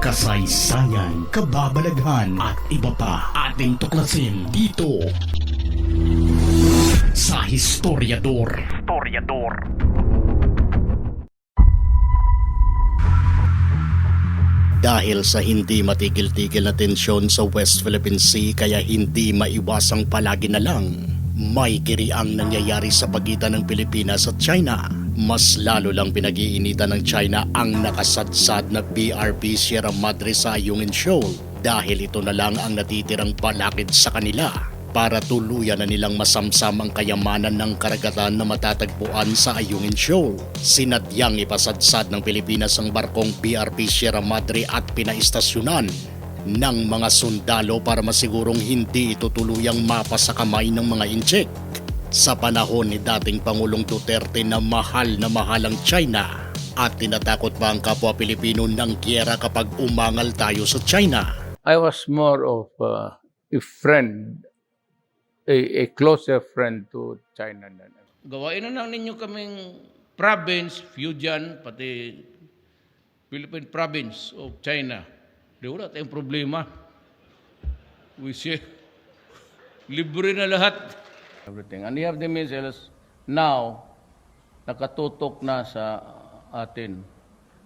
kasaysayan, kababalaghan at iba pa ating tuklasin dito sa Historiador. Historiador. Dahil sa hindi matigil-tigil na tensyon sa West Philippine Sea kaya hindi maiwasang palagi na lang may giriang nangyayari sa pagitan ng Pilipinas at China. Mas lalo lang pinag-iinitan ng China ang nakasadsad na BRP Sierra Madre sa Ayungin Shoal dahil ito na lang ang natitirang balakid sa kanila para tuluyan na nilang masamsam ang kayamanan ng karagatan na matatagpuan sa Ayungin Shoal. Sinadyang ipasadsad ng Pilipinas ang barkong BRP Sierra Madre at pinaistasyonan ng mga sundalo para masigurong hindi ito tuluyang mapa kamay ng mga inchek. Sa panahon ni dating Pangulong Duterte na mahal na mahal ang China at tinatakot pa ang kapwa Pilipino ng gyera kapag umangal tayo sa China. I was more of uh, a friend, a, a closer friend to China. Gawain na lang ninyo kaming province, Fujian, pati Philippine province of China. Di wala tayong problema. We share. Libre na lahat. Everything. And you have the missiles now, nakatutok na sa atin.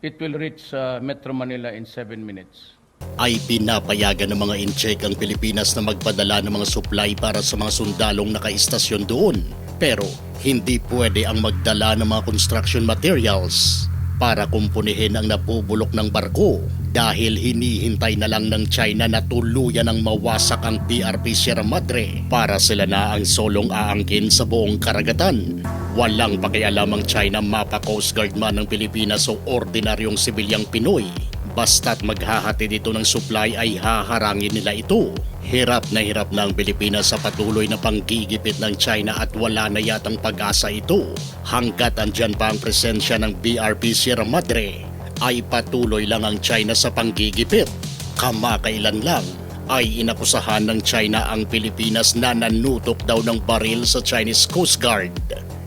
It will reach uh, Metro Manila in seven minutes. ay pinapayagan ng mga incheck ang Pilipinas na magpadala ng mga supply para sa mga sundalong nakaistasyon doon. Pero hindi pwede ang magdala ng mga construction materials para kumpunihin ang napubulok ng barko dahil hinihintay na lang ng China na tuluyan ang mawasak ang PRP Sierra Madre para sila na ang solong aangkin sa buong karagatan. Walang pakialam ang China mapa Coast Guard man ng Pilipinas o ordinaryong sibilyang Pinoy Basta't maghahati dito ng supply ay haharangin nila ito. Hirap na hirap na ang Pilipinas sa patuloy na panggigipit ng China at wala na yatang pag-asa ito. Hanggat andyan pa ang presensya ng BRP Sierra Madre, ay patuloy lang ang China sa panggigipit. Kamakailan lang ay inakusahan ng China ang Pilipinas na nanutok daw ng baril sa Chinese Coast Guard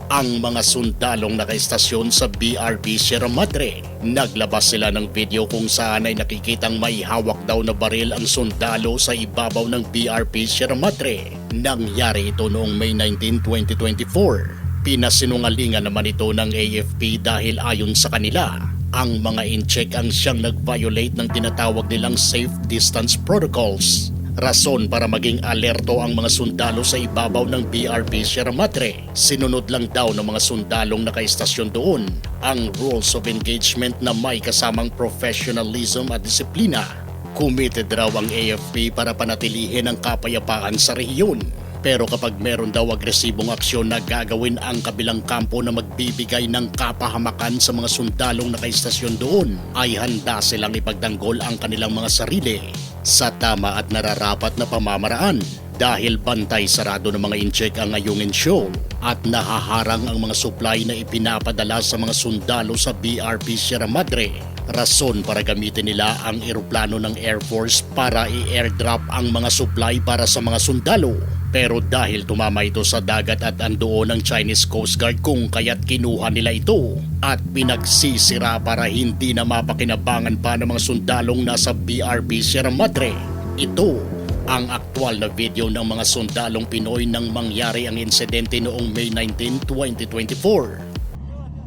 ang mga sundalong nakaistasyon sa BRP Sierra Madre. Naglabas sila ng video kung saan ay nakikitang may hawak daw na baril ang sundalo sa ibabaw ng BRP Sierra Madre. Nangyari ito noong May 19, 2024. Pinasinungalingan naman ito ng AFP dahil ayon sa kanila, ang mga incheck ang siyang nag-violate ng tinatawag nilang safe distance protocols Rason para maging alerto ang mga sundalo sa ibabaw ng BRP Sierra Madre. Sinunod lang daw ng mga sundalong nakaistasyon doon ang rules of engagement na may kasamang professionalism at disiplina. Committed raw ang AFP para panatilihin ang kapayapaan sa rehiyon. Pero kapag meron daw agresibong aksyon na gagawin ang kabilang kampo na magbibigay ng kapahamakan sa mga sundalong nakaistasyon doon, ay handa silang ipagtanggol ang kanilang mga sarili sa tama at nararapat na pamamaraan dahil bantay sarado ng mga incheck ang Ayungin Show at nahaharang ang mga supply na ipinapadala sa mga sundalo sa BRP Sierra Madre. Rason para gamitin nila ang eroplano ng Air Force para i-airdrop ang mga supply para sa mga sundalo. Pero dahil tumama ito sa dagat at andoon ng Chinese Coast Guard kung kaya't kinuha nila ito at pinagsisira para hindi na mapakinabangan pa ng mga sundalong nasa BRP Sierra Madre. Ito ang aktwal na video ng mga sundalong Pinoy nang mangyari ang insidente noong May 19, 2024.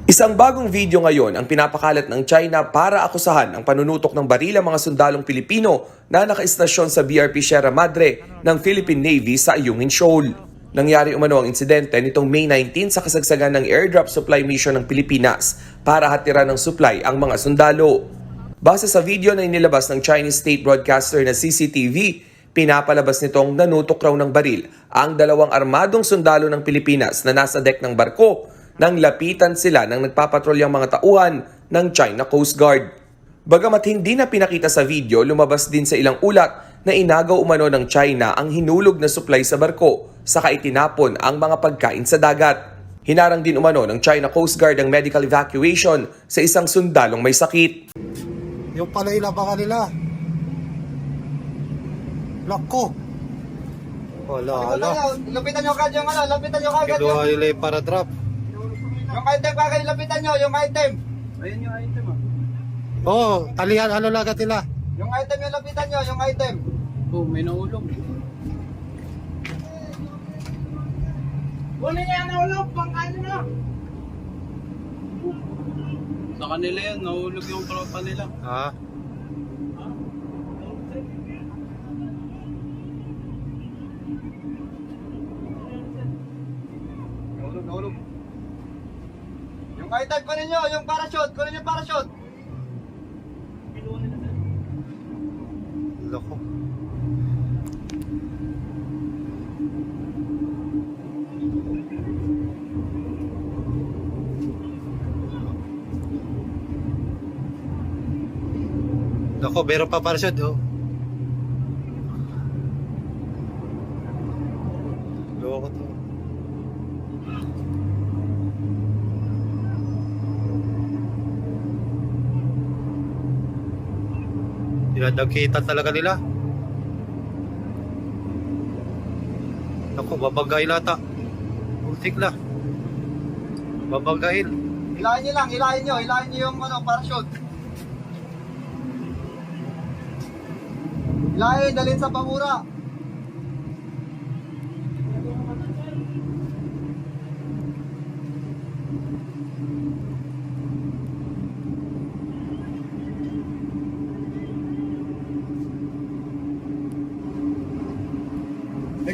Isang bagong video ngayon ang pinapakalat ng China para akusahan ang panunutok ng baril ang mga sundalong Pilipino na nakaistasyon sa BRP Sierra Madre ng Philippine Navy sa Ayungin Shoal. Nangyari umano ang insidente nitong May 19 sa kasagsagan ng airdrop supply mission ng Pilipinas para hatiran ng supply ang mga sundalo. Base sa video na inilabas ng Chinese state broadcaster na CCTV, pinapalabas nitong nanutok raw ng baril ang dalawang armadong sundalo ng Pilipinas na nasa deck ng barko nang lapitan sila ng nagpapatrolyang mga tauhan ng China Coast Guard. Bagamat hindi na pinakita sa video, lumabas din sa ilang ulat na inagaw umano ng China ang hinulog na supply sa barko saka itinapon ang mga pagkain sa dagat. Hinarang din umano ng China Coast Guard ang medical evacuation sa isang sundalong may sakit. Yung pala ilabangan nila. Lako. Wala, wala. Lapitan nyo kagad yung ano, lapitan nyo kagad yung, nila yung para drop. yung item kagad, lapitan nyo, yung item. Oo, oh, talihan, ano lagat nila? Yung item yung lapitan nyo, yung item. Oh, may nahulog. Kunin niya na ulog, pang ano na. Sa kanila yan, nahulog yung tropa nila. Ha? Nahulog, nahulog. Yung item, kunin nyo, yung parachute, kunin yung parachute. Loko. Loko, meron pa parachute, oh. Loko to. Dinadagkitan talaga nila. Ako, babagayin ata. Ultik na. Babagayin. Hilahin nyo lang, hilahin nyo, hilahin nyo yung ano, parachute. Hilahin, dalhin sa pamura.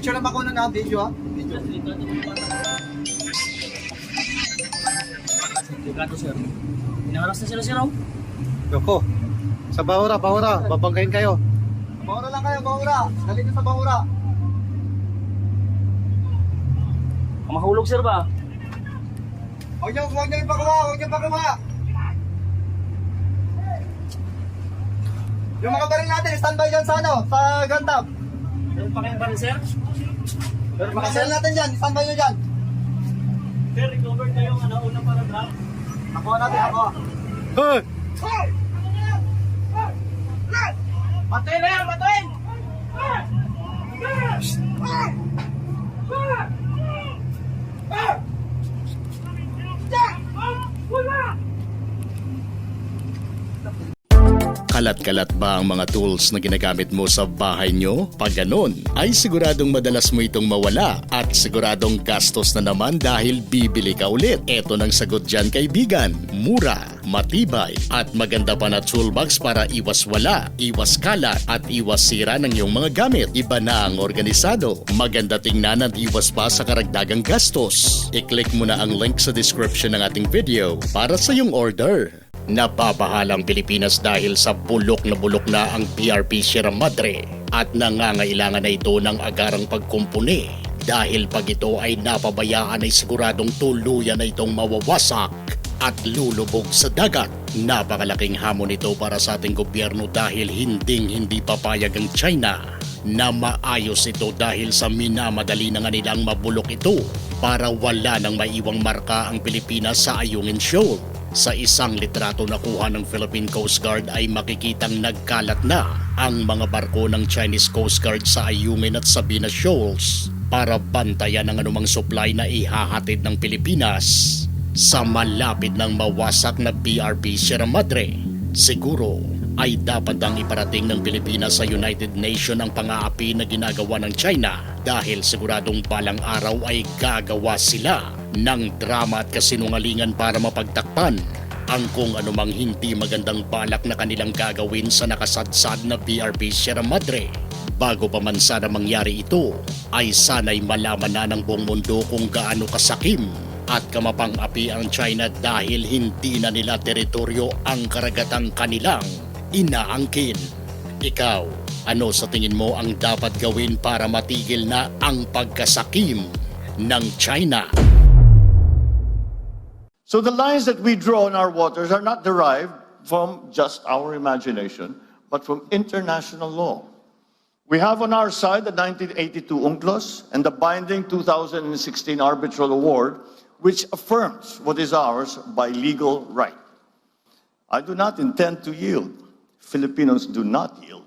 Sure na makunan na video ha. Video. Yoko. Sa Bahura, Bahura. Babagayin kayo. Bahura lang kayo, bahura. Dalhin nyo sa bahura. Mahulog sir ba? Huwag nyo, huwag nyo ipakuha, huwag nyo ipakuha. Yung mga baril natin, standby dyan sa ano, sa gun tab. Meron pa kayong sir? Yung mga baril natin dyan, standby nyo dyan. Sir, recover kayo ang ano, unang para drop. Nakuha natin, nakuha. Hoy! Matayin na yan, matayin! Kalat-kalat ba ang mga tools na ginagamit mo sa bahay nyo? Pag ganun, ay siguradong madalas mo itong mawala at siguradong gastos na naman dahil bibili ka ulit. Ito ng sagot dyan kaibigan. Mura, matibay at maganda pa na toolbox para iwas wala, iwas kalat at iwas sira ng iyong mga gamit. Iba na ang organisado. Maganda tingnan at iwas pa sa karagdagang gastos. I-click mo na ang link sa description ng ating video para sa iyong order. Napapahalang Pilipinas dahil sa bulok na bulok na ang PRP Sierra Madre at nangangailangan na ito ng agarang pagkumpuni dahil pag ito ay napabayaan ay siguradong tuluyan na itong mawawasak at lulubog sa dagat. Napakalaking hamon ito para sa ating gobyerno dahil hinding hindi papayag ang China na maayos ito dahil sa minamadali na nga nilang mabulok ito para wala nang maiwang marka ang Pilipinas sa Ayungin Shoal. Sa isang litrato na kuha ng Philippine Coast Guard ay makikitang nagkalat na ang mga barko ng Chinese Coast Guard sa Ayungin at Sabina Shoals para bantayan ang anumang supply na ihahatid ng Pilipinas sa malapit ng mawasak na BRP Sierra Madre. Siguro ay dapat ang iparating ng Pilipinas sa United Nations ang pang-aapi na ginagawa ng China dahil siguradong balang araw ay gagawa sila ng drama at kasinungalingan para mapagtakpan ang kung anumang hindi magandang balak na kanilang gagawin sa nakasadsad na BRP Sierra Madre. Bago pa man sana mangyari ito, ay sana'y malaman na ng buong mundo kung gaano kasakim at kamapang-api ang China dahil hindi na nila teritoryo ang karagatang kanilang inaangkin. Ikaw, ano sa tingin mo ang dapat gawin para matigil na ang pagkasakim ng China? So the lines that we draw in our waters are not derived from just our imagination, but from international law. We have on our side the 1982 UNCLOS and the binding 2016 arbitral award, which affirms what is ours by legal right. I do not intend to yield. Filipinos do not yield.